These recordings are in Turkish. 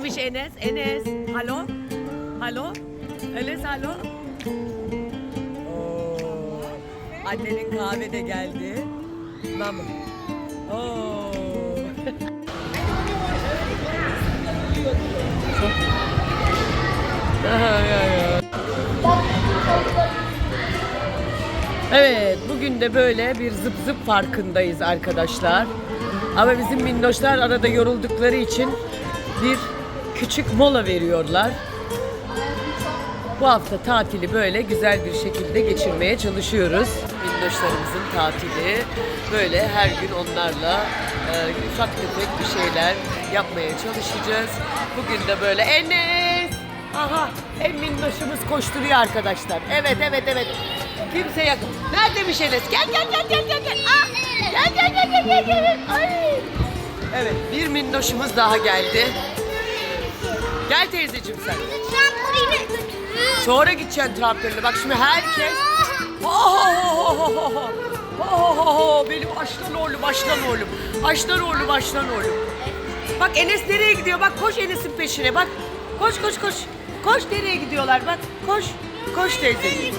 Miş Enes, Enes. Hallo? Hallo? Enes hallo? Oo. Annenin kahve de geldi. Mama. Oo. Evet, bugün de böyle bir zıp zıp farkındayız arkadaşlar. Ama bizim minnoşlar arada yoruldukları için bir küçük mola veriyorlar. Bu hafta tatili böyle güzel bir şekilde geçirmeye çalışıyoruz. Minnoşlarımızın tatili böyle her gün onlarla e, ufak tefek bir şeyler yapmaya çalışacağız. Bugün de böyle Enes! Aha en minnoşumuz koşturuyor arkadaşlar. Evet evet evet. Kimse yakın. Neredemiş Enes? Gel gel gel gel gel gel. Ah! Gel gel gel gel gel gel. Ay! Evet bir minnoşumuz daha geldi. Gel teyzeciğim sen. Trampoline götürün. Sonra gideceksin trampolinle. Bak şimdi herkes... Oh, oh, benim aslan oğlum, aslan oğlum. Aslan oğlum, aslan oğlum. Bak Enes nereye gidiyor? Bak koş Enes'in peşine. Bak koş koş koş. Koş nereye gidiyorlar? Bak koş. Koş teyzeciğim.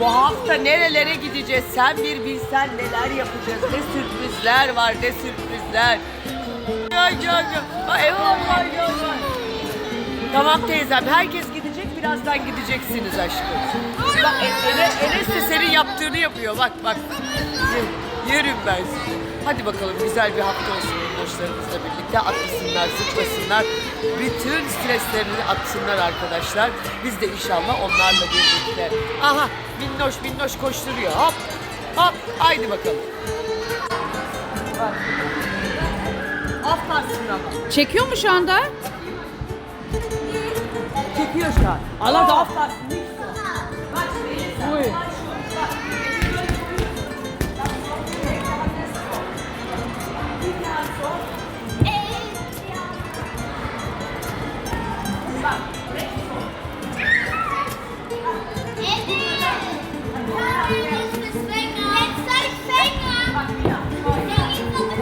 Bu hafta nerelere gideceğiz? Sen bir bilsen neler yapacağız. Ne sürprizler var, ne sürprizler. Gel gel gel. Ay, eyvallah gel gel. Tamam teyzem herkes gidecek birazdan gideceksiniz aşkım. Bak E- Ene- Enes de senin yaptığını yapıyor bak bak. Ye- Yerim ben sizi. Hadi bakalım güzel bir hafta olsun minnoşlarımızla birlikte atlasınlar, zıplasınlar. Bütün streslerini atsınlar arkadaşlar. Biz de inşallah onlarla birlikte. Aha minnoş minnoş koşturuyor hop hop haydi bakalım. Bak. Aferin ama. Çekiyor mu şu anda? Türstadt. Allah oh. aufpassen, nicht so. Ui.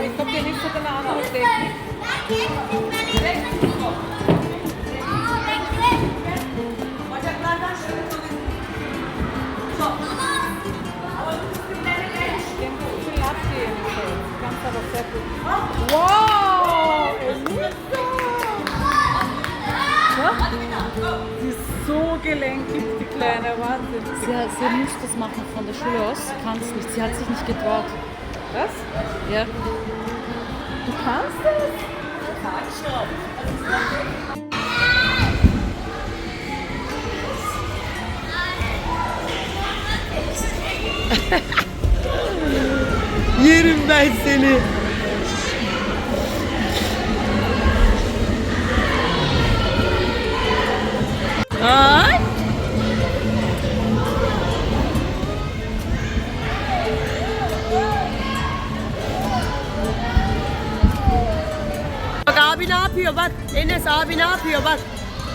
Ich komm dir nicht so genau an, aber ich denke. Aber sehr gut. Wow! Elisa! Sie ist so gelenkig, die kleine Wahnsinn. Sie, sie muss das machen von der Schule aus. Sie kann es nicht. Sie hat sich nicht getraut. Was? Ja. Du kannst das? Yerim ben seni. Ay. Bak abi ne yapıyor bak. Enes abi ne yapıyor bak.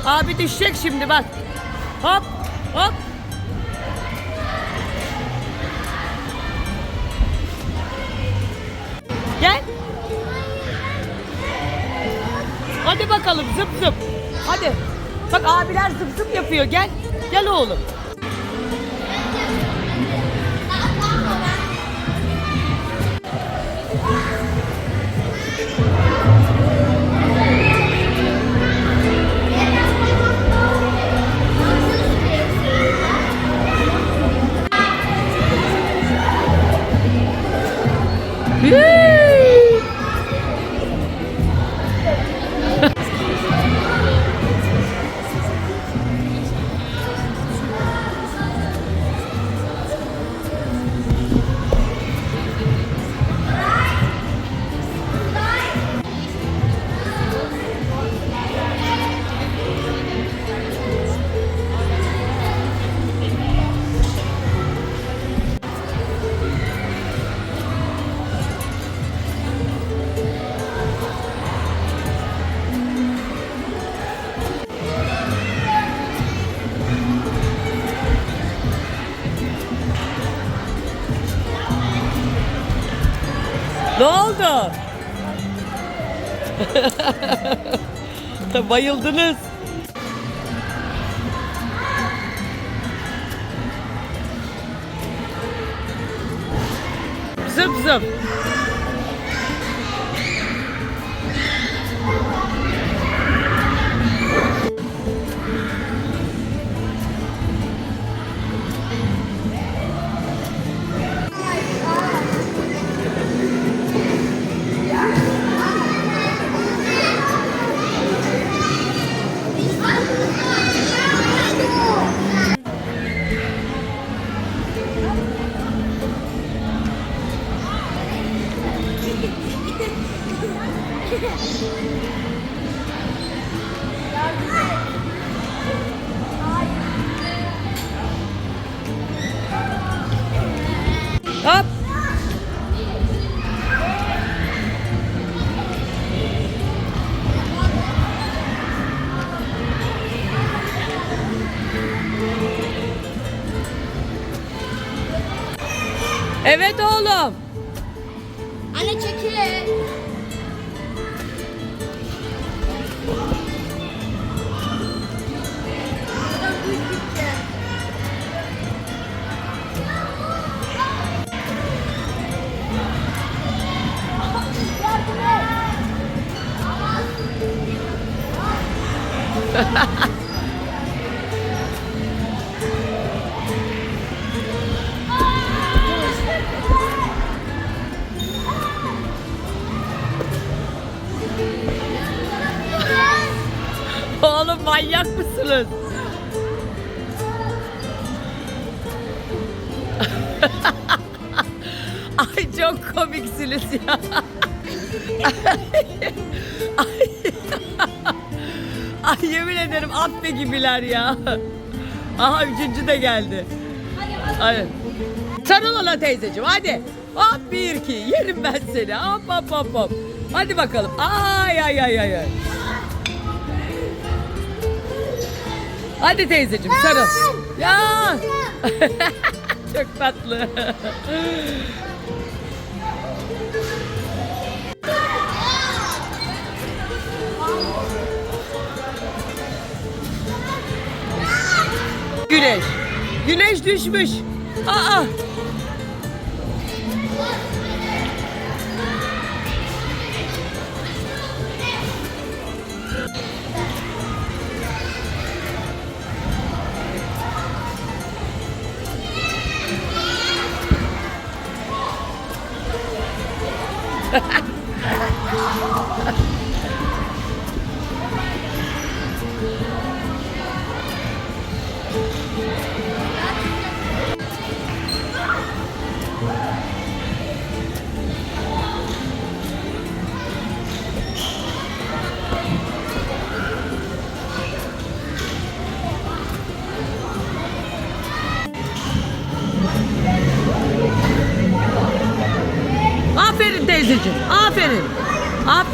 Abi düşecek şimdi bak. Hop hop. Bakalım zıp zıp. Hadi. Bak abiler zıp zıp yapıyor. Gel. Gel oğlum. Ne oldu? Bayıldınız. Zıp zıp. Hop. Evet oğlum. Anne çekil. Oğlum manyak mısınız? Ay çok komiksiniz ya. Ay, yemin ederim affe gibiler ya. Aha üçüncü de geldi. Hadi. Sarıl ona teyzeciğim hadi. Hop bir iki yerim ben seni. Hop hop hop hop. Hadi bakalım. Ay ay ay ay ay. Hadi teyzeciğim sarıl. Ya. Çok tatlı. Güneş. Güneş düşmüş. Aa. Aferin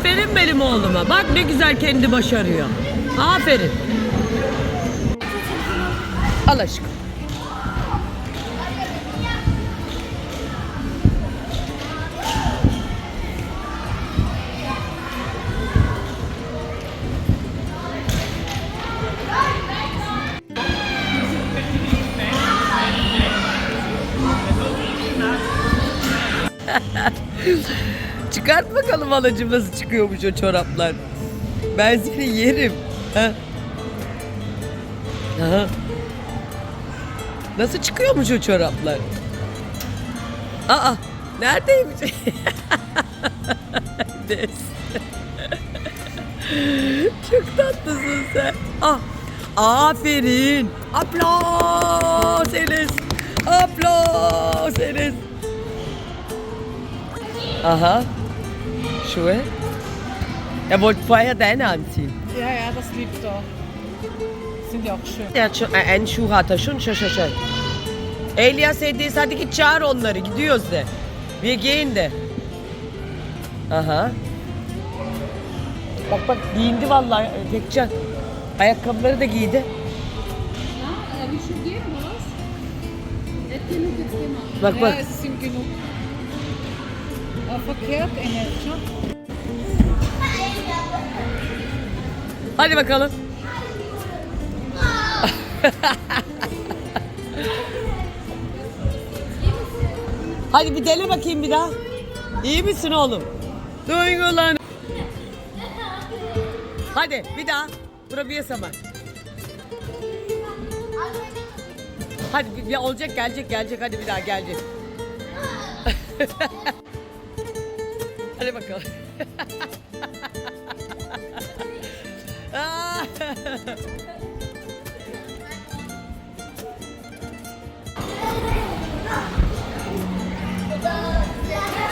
Aferin benim oğluma. Bak ne güzel kendi başarıyor. Aferin. Al aşkım. Çıkart bakalım halacığım nasıl çıkıyormuş o çoraplar. Ben seni yerim. Ha? Aha. Nasıl çıkıyormuş o çoraplar? Aa, neredeymiş? Çok tatlısın sen. Ah, aferin. Aplos Enes. Aplos Enes. Aha. Schuhe? Er wollte vorher deine anziehen. Ja, ja, das liegt da. Sind ja auch schön. Er hat schon, äh, einen Schuh hat er schon, schon, schon, schon. Elias Edis hadi git çağır onları gidiyoruz de. Wir gehen de. Aha. Bak bak giyindi vallahi e, Gökçen. Ayakkabıları da giydi. Bak bak. Hadi bakalım. Hadi bir dene bakayım bir daha. İyi misin oğlum? Duygulan. Hadi bir daha. Buraya sama. Hadi bir, bir olacak gelecek gelecek hadi bir daha gelecek. hadi bakalım.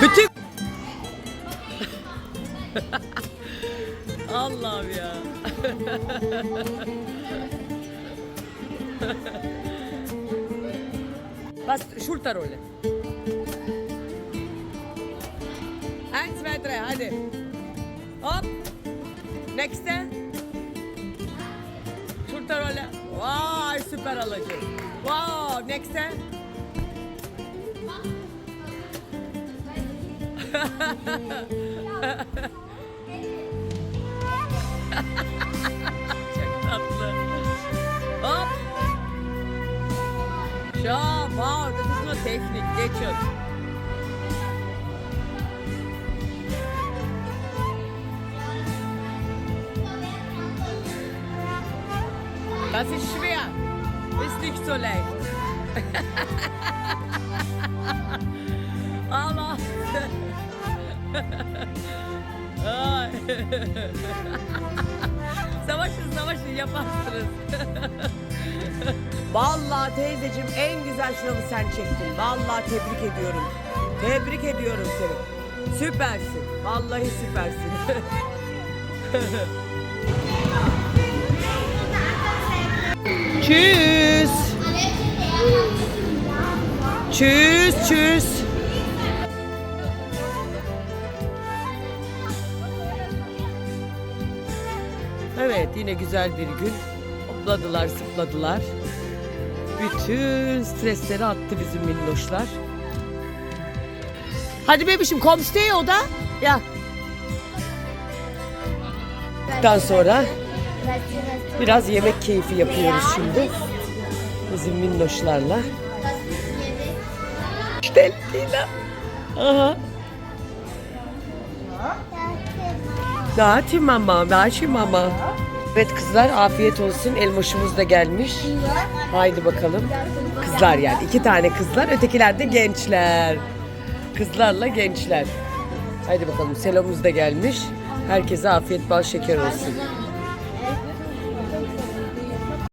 Bütün Allah'ım ya. Was Schulterrolle. Eins, zwei, hadi. Hop. Next'e. Schulterrolle. Vay süper alıcı. Wow, next'e. Çok tatlı. Hop. Şah, wow, das ist nur Technik, geht Das ist schwer. Ist nicht so leicht. Aber. Savaşın savaşın yaparsınız. Vallahi teyzeciğim en güzel şınavı sen çektin. Vallahi tebrik ediyorum. Tebrik ediyorum seni. Süpersin. Vallahi süpersin. Tschüss. Tschüss, tschüss. Evet yine güzel bir gün. Hopladılar, zıpladılar. Bütün stresleri attı bizim minnoşlar. Hadi bebişim komşu o da. Ya. Daha sonra biraz yemek keyfi yapıyoruz şimdi. Bizim minnoşlarla. İşte Lina. Aha. Dağıtayım mama, dağıtayım mama. Evet kızlar afiyet olsun. Elmaşımız da gelmiş. Haydi bakalım. Kızlar yani. iki tane kızlar. Ötekiler de gençler. Kızlarla gençler. Haydi bakalım. Selomuz da gelmiş. Herkese afiyet bal şeker olsun.